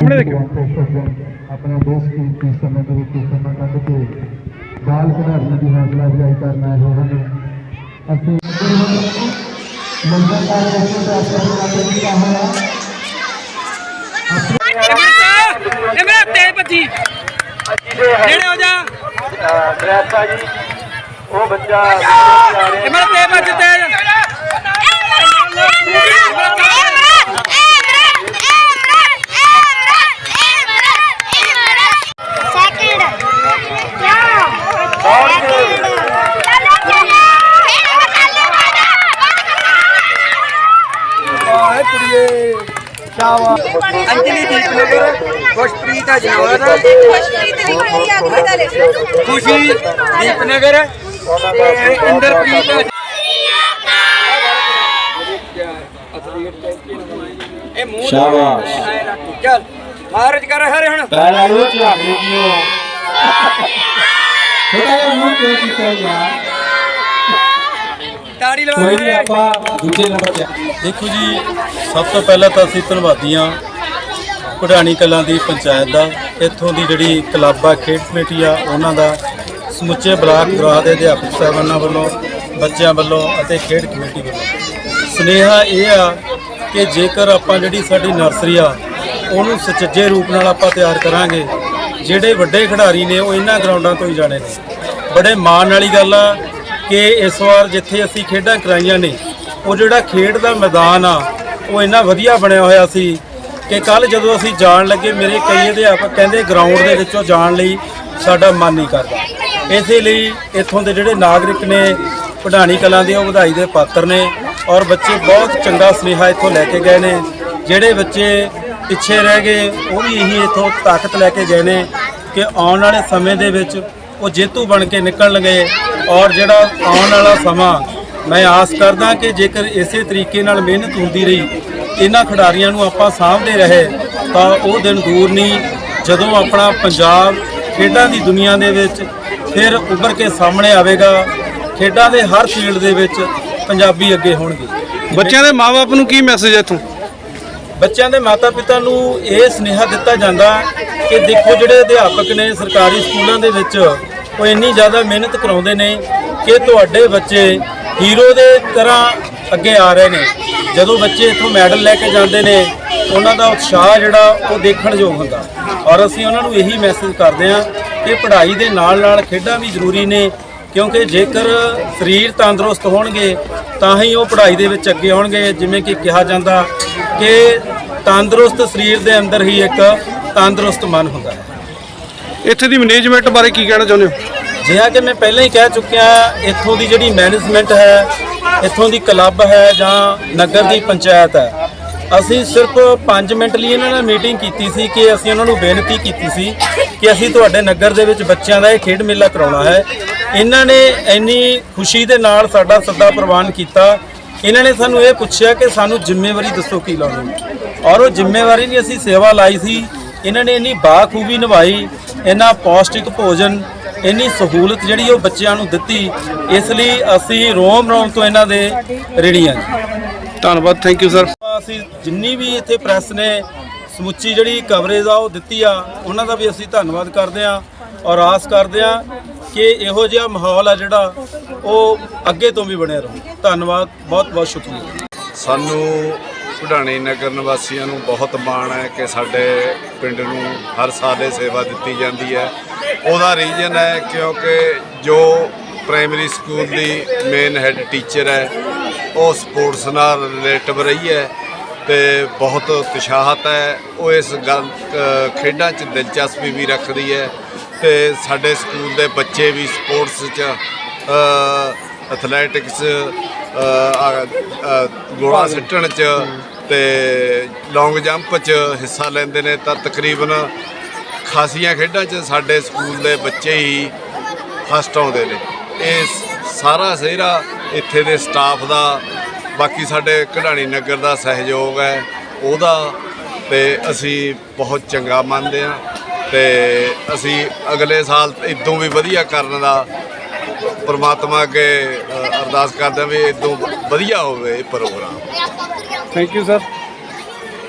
ਸਾਹਮਣੇ ਦੇਖਿਓ ਆਪਣੇ ਦੇਸ਼ ਦੀ ਕੀ ਸਮੇਂ ਦੇ ਵਿੱਚ ਸਮਾਂ ਕੱਢ ਕੇ ਬਾਲ ਖਿਡਾਰੀਆਂ ਦੀ ਹੌਸਲਾ ਅਫਜ਼ਾਈ ਕਰਨ ਆਏ ਹੋਏ ਹਨ ਅਸੀਂ ਮੰਜ਼ਲ ਦਾ ਰਸਤੇ ਦਾ ਅਸਰ ਕਰਦੇ ਕੀਤਾ ਹੋਇਆ ਇਹ ਮੇਰਾ ਤੇਜ਼ ਬੱਚੀ ਨੇੜੇ ਹੋ ਜਾ ਡਰੈਸਾ ਜੀ ਉਹ ਬੱਚਾ ਇਹ ਮੇਰਾ ਅੰਜਲੀ ਦੀਪਨਗਰ ਖੁਸ਼ਪ੍ਰੀਤ ਅਜਨੌਰ ਖੁਸ਼ੀ ਦੀਪਨਗਰ ਤੇ ਇੰਦਰਪ੍ਰੀਤ। ਇਹ ਮੂੰਹ ਸ਼ਾਬਾਸ਼। ਚੱਲ ਮਾਰਜ ਕਰ ਹਰੇ ਹੁਣ। ਪਹਿਲਾਂ ਉਹ ਝਾੜੇ ਕਿਉਂ ਥੋੜਾ ਜਿਹਾ ਮੂੰਹ ਕਿਉਂ ਕੀਤਾ ਯਾਰ ਤਾੜੀ ਲਵਾ ਕੋਈ ਆਪਾਂ ਦੂਜੇ ਨੰਬਰ ਤੇ ਦੇਖੋ ਜੀ ਸਭ ਤੋਂ ਪਹਿਲਾਂ ਤਾਂ ਅਸੀਂ ਧੰਨਵਾਦੀ ਹਾਂ ਕਢਾਣੀ ਕਲਾਂ ਦੀ ਪੰਚਾਇਤ ਦਾ ਇੱਥੋਂ ਦੀ ਜਿਹੜੀ ਕਲੱਬ ਆ ਖੇਡ ਕਮੇਟੀ ਆ ਉਹਨਾਂ ਦਾ ਸਮੁੱਚੇ ਬਲਾਕ ਗ੍ਰਾਹ ਦੇ ਅਧਿਆਪਕ ਸਾਹਿਬਾਨਾਂ ਵੱਲੋਂ ਬੱਚਿਆਂ ਵੱਲੋਂ ਅਤੇ ਖੇਡ ਕਮੇਟੀ ਵੱਲੋਂ। ਸਨੇਹਾ ਇਹ ਆ ਕਿ ਜੇਕਰ ਆਪਾਂ ਜਿਹੜੀ ਸਾਡੀ ਨਰਸਰੀ ਆ ਉਹਨੂੰ ਸੁਚੱਜੇ ਰੂਪ ਨਾਲ ਆਪਾਂ ਤਿਆਰ ਕਰਾਂਗੇ ਜਿਹੜੇ ਵੱਡੇ ਖਿਡਾਰੀ ਨੇ ਉਹ ਇਹਨਾਂ ਗਰਾਊਂਡਾਂ ਤੋਂ ਹੀ ਜਾਣੇ ਨੇ। ਬੜੇ ਮਾਣ ਵਾਲੀ ਗੱਲ ਆ ਕਿ ਇਸ ਵਾਰ ਜਿੱਥੇ ਅਸੀਂ ਖੇਡਾਂ ਕਰਾਈਆਂ ਨੇ, ਉਹ ਜਿਹੜਾ ਖੇਡ ਦਾ ਮੈਦਾਨ ਆ, ਉਹ ਇੰਨਾ ਵਧੀਆ ਬਣਿਆ ਹੋਇਆ ਸੀ ਕਿ ਕੱਲ ਜਦੋਂ ਅਸੀਂ ਜਾਣ ਲੱਗੇ, ਮੇਰੇ ਕਈ ਅਧਿਆਪਕ ਕਹਿੰਦੇ ਗਰਾਊਂਡ ਦੇ ਵਿੱਚੋਂ ਜਾਣ ਲਈ ਸਾਡਾ ਮਨ ਨਹੀਂ ਕਰਦਾ। ਇਸੇ ਲਈ ਇੱਥੋਂ ਦੇ ਜਿਹੜੇ ਨਾਗਰਿਕ ਨੇ ਪਢਾਣੀ ਕਲਾਂ ਦੇ, ਉਹ ਵਧਾਈ ਦੇ ਪਾਤਰ ਨੇ ਔਰ ਬੱਚੇ ਬਹੁਤ ਚੰਗਾ ਸੁਨੇਹਾ ਇੱਥੋਂ ਲੈ ਕੇ ਗਏ ਨੇ। ਜਿਹੜੇ ਬੱਚੇ ਪਿੱਛੇ ਰਹਿ ਗਏ, ਉਹ ਵੀ ਇਹੀ ਇੱਥੋਂ ਤਾਕਤ ਲੈ ਕੇ ਗਏ ਨੇ ਕਿ ਆਉਣ ਵਾਲੇ ਸਮੇਂ ਦੇ ਵਿੱਚ ਉਹ ਜੇਤੂ ਬਣ ਕੇ ਨਿਕਲਣਗੇ ਔਰ ਜਿਹੜਾ ਆਉਣ ਵਾਲਾ ਸਮਾਂ ਮੈਂ ਆਸ ਕਰਦਾ ਕਿ ਜੇਕਰ ਇਸੇ ਤਰੀਕੇ ਨਾਲ ਮਿਹਨਤ ਹੁੰਦੀ ਰਹੀ ਇਹਨਾਂ ਖਿਡਾਰੀਆਂ ਨੂੰ ਆਪਾਂ ਸਾਂਭਦੇ ਰਹੇ ਤਾਂ ਉਹ ਦਿਨ ਦੂਰ ਨਹੀਂ ਜਦੋਂ ਆਪਣਾ ਪੰਜਾਬ ਖੇਡਾਂ ਦੀ ਦੁਨੀਆ ਦੇ ਵਿੱਚ ਫਿਰ ਉੱਭਰ ਕੇ ਸਾਹਮਣੇ ਆਵੇਗਾ ਖੇਡਾਂ ਦੇ ਹਰ ਫੀਲਡ ਦੇ ਵਿੱਚ ਪੰਜਾਬੀ ਅੱਗੇ ਹੋਣਗੇ। ਬੱਚਿਆਂ ਦੇ ਮਾਪੇ ਨੂੰ ਕੀ ਮੈਸੇਜ ਹੈ ਇੱਥੋਂ? ਬੱਚਿਆਂ ਦੇ ਮਾਤਾ-ਪਿਤਾ ਨੂੰ ਇਹ ਸੁਨੇਹਾ ਦਿੱਤਾ ਜਾਂਦਾ ਕਿ ਦੇਖੋ ਜਿਹੜੇ ਅਧਿਆਪਕ ਨੇ ਸਰਕਾਰੀ ਸਕੂਲਾਂ ਦੇ ਵਿੱਚ ਉਹ ਇੰਨੀ ਜ਼ਿਆਦਾ ਮਿਹਨਤ ਕਰਾਉਂਦੇ ਨੇ ਕਿ ਤੁਹਾਡੇ ਬੱਚੇ ਹੀਰੋ ਦੇ ਤਰ੍ਹਾਂ ਅੱਗੇ ਆ ਰਹੇ ਨੇ। ਜਦੋਂ ਬੱਚੇ ਇੱਥੋਂ ਮੈਡਲ ਲੈ ਕੇ ਜਾਂਦੇ ਨੇ, ਉਹਨਾਂ ਦਾ ਉਤਸ਼ਾਹ ਜਿਹੜਾ ਉਹ ਦੇਖਣ ਯੋਗ ਹੁੰਦਾ। ਔਰ ਅਸੀਂ ਉਹਨਾਂ ਨੂੰ ਇਹੀ ਮੈਸੇਜ ਕਰਦੇ ਹਾਂ ਕਿ ਪੜ੍ਹਾਈ ਦੇ ਨਾਲ-ਨਾਲ ਖੇਡਾਂ ਵੀ ਜ਼ਰੂਰੀ ਨੇ, ਕਿਉਂਕਿ ਜੇਕਰ ਸਰੀਰ ਤੰਦਰੁਸਤ ਹੋਣਗੇ, ਤਾਂ ਹੀ ਉਹ ਪੜ੍ਹਾਈ ਦੇ ਵਿੱਚ ਅੱਗੇ ਆਉਣਗੇ। ਜਿਵੇਂ ਕਿ ਕਿਹਾ ਜਾਂਦਾ ਕਿ ਤੰਦਰੁਸਤ ਸਰੀਰ ਦੇ ਅੰਦਰ ਹੀ ਇੱਕ ਤੰਦਰੁਸਤ ਮਨ ਹੁੰਦਾ ਹੈ। ਇੱਥੇ ਦੀ ਮੈਨੇਜਮੈਂਟ ਬਾਰੇ ਕੀ ਕਹਿਣਾ ਚਾਹੁੰਦੇ ਹੋ? ਜਿਹਾ ਕਿ ਮੈਂ ਪਹਿਲਾਂ ਹੀ ਕਹਿ ਚੁੱਕਿਆ, ਇੱਥੋਂ ਦੀ ਜਿਹੜੀ ਮੈਨੇਜਮੈਂਟ ਹੈ, ਇੱਥੋਂ ਦੀ ਕਲੱਬ ਹੈ ਜਾਂ ਨਗਰ ਦੀ ਪੰਚਾਇਤ ਹੈ, ਅਸੀਂ ਸਿਰਫ 5 ਮਿੰਟ ਲਈ ਇਹਨਾਂ ਨਾਲ ਮੀਟਿੰਗ ਕੀਤੀ ਸੀ ਕਿ ਅਸੀਂ ਉਹਨਾਂ ਨੂੰ ਬੇਨਤੀ ਕੀਤੀ ਸੀ ਕਿ ਅਸੀਂ ਤੁਹਾਡੇ ਨਗਰ ਦੇ ਵਿੱਚ ਬੱਚਿਆਂ ਦਾ ਇਹ ਖੇਡ ਮੇਲਾ ਕਰਾਉਣਾ ਹੈ। ਇਹਨਾਂ ਨੇ ਇੰਨੀ ਖੁਸ਼ੀ ਦੇ ਨਾਲ ਸਾਡਾ ਸੱਦਾ ਪ੍ਰਵਾਨ ਕੀਤਾ। ਇਹਨਾਂ ਨੇ ਸਾਨੂੰ ਇਹ ਪੁੱਛਿਆ ਕਿ ਸਾਨੂੰ ਜ਼ਿੰਮੇਵਾਰੀ ਦੱਸੋ ਕੀ ਲਾਉਣੀ ਹੈ। ਔਰ ਉਹ ਜ਼ਿੰਮੇਵਾਰੀ ਨਹੀਂ ਅਸੀਂ ਸੇਵਾ ਲਾਈ ਸੀ। ਇਹਨਾਂ ਨੇ ਇੰਨੀ ਬਾਖੂਬੀ ਨਿਭਾਈ। ਇੰਨਾ ਪੌਸ਼ਟਿਕ ਭੋਜਨ ਇੰਨੀ ਸਹੂਲਤ ਜਿਹੜੀ ਉਹ ਬੱਚਿਆਂ ਨੂੰ ਦਿੱਤੀ ਇਸ ਲਈ ਅਸੀਂ ਰੋਮ ਰੋਮ ਤੋਂ ਇਹਨਾਂ ਦੇ ਰਿਣੀ ਹਾਂ ਧੰਨਵਾਦ ਥੈਂਕ ਯੂ ਸਰ ਅਸੀਂ ਜਿੰਨੀ ਵੀ ਇੱਥੇ ਪ੍ਰੈਸ ਨੇ ਸਮੁੱਚੀ ਜਿਹੜੀ ਕਵਰੇਜ ਆ ਉਹ ਦਿੱਤੀ ਆ ਉਹਨਾਂ ਦਾ ਵੀ ਅਸੀਂ ਧੰਨਵਾਦ ਕਰਦੇ ਆ ਔਰ ਆਸ ਕਰਦੇ ਆ ਕਿ ਇਹੋ ਜਿਹਾ ਮਾਹੌਲ ਆ ਜਿਹੜਾ ਉਹ ਅੱਗੇ ਤੋਂ ਵੀ ਬਣਿਆ ਰਹੇ। ਧੰਨਵਾਦ ਬਹੁਤ ਬਹੁਤ ਸ਼ੁਕਰੀਆ। ਸਾਨੂੰ ਢਾਣੀ ਨਗਰ ਨਿਵਾਸੀਆਂ ਨੂੰ ਬਹੁਤ ਮਾਣ ਹੈ ਕਿ ਸਾਡੇ ਪਿੰਡ ਨੂੰ ਹਰ ਸਾਲ ਇਹ ਸੇਵਾ ਦਿੱਤੀ ਜਾਂਦੀ ਹੈ। ਉਹਦਾ ਰੀਜ਼ਨ ਹੈ ਕਿਉਂਕਿ ਜੋ ਪ੍ਰਾਇਮਰੀ ਸਕੂਲ ਦੀ ਮੇਨ ਹੈੱਡ ਟੀਚਰ ਹੈ, ਉਹ ਸਪੋਰਟਸ ਨਾਲ ਰਿਲੇਟਿਵ ਰਹੀ ਹੈ ਤੇ ਬਹੁਤ ਉਤਸ਼ਾਹਤ ਹੈ। ਉਹ ਇਸ ਗੱਲ ਖੇਡਾਂ 'ਚ ਦਿਲਚਸਪੀ ਵੀ ਰੱਖਦੀ ਹੈ ਤੇ ਸਾਡੇ ਸਕੂਲ ਦੇ ਬੱਚੇ ਵੀ ਸਪੋਰਟਸ 'ਚ ਐਥਲੈਟਿਕਸ ਗੋਲਾ ਸਿੱਟਣ 'ਚ ਤੇ ਲੌਂਗ ਜੰਪ 'ਚ ਹਿੱਸਾ ਲੈਂਦੇ ਨੇ ਤਾਂ ਤਕਰੀਬਨ ਖਾਸੀਆਂ ਖੇਡਾਂ 'ਚ ਸਾਡੇ ਸਕੂਲ ਦੇ ਬੱਚੇ ਹੀ ਫਸਟ ਆਉਂਦੇ ਨੇ। ਇਹ ਸਾਰਾ ਸਿਹਰਾ ਇੱਥੇ ਦੇ ਸਟਾਫ ਦਾ ਬਾਕੀ ਸਾਡੇ ਕਢਾਣੀ ਨਗਰ ਦਾ ਸਹਿਯੋਗ ਹੈ ਉਹਦਾ ਤੇ ਅਸੀਂ ਬਹੁਤ ਚੰਗਾ ਮੰਨਦੇ ਹਾਂ ਤੇ ਅਸੀਂ ਅਗਲੇ ਸਾਲ ਇਦੋਂ ਵੀ ਵਧੀਆ ਕਰਨ ਦਾ ਪਰਮਾਤਮਾ ਅੱਗੇ ਅਰਦਾਸ ਕਰਦਾ ਵੀ ਇਦੋਂ ਵਧੀਆ ਹੋਵੇ ਇਹ ਪ੍ਰੋਗਰਾਮ। Thank you sir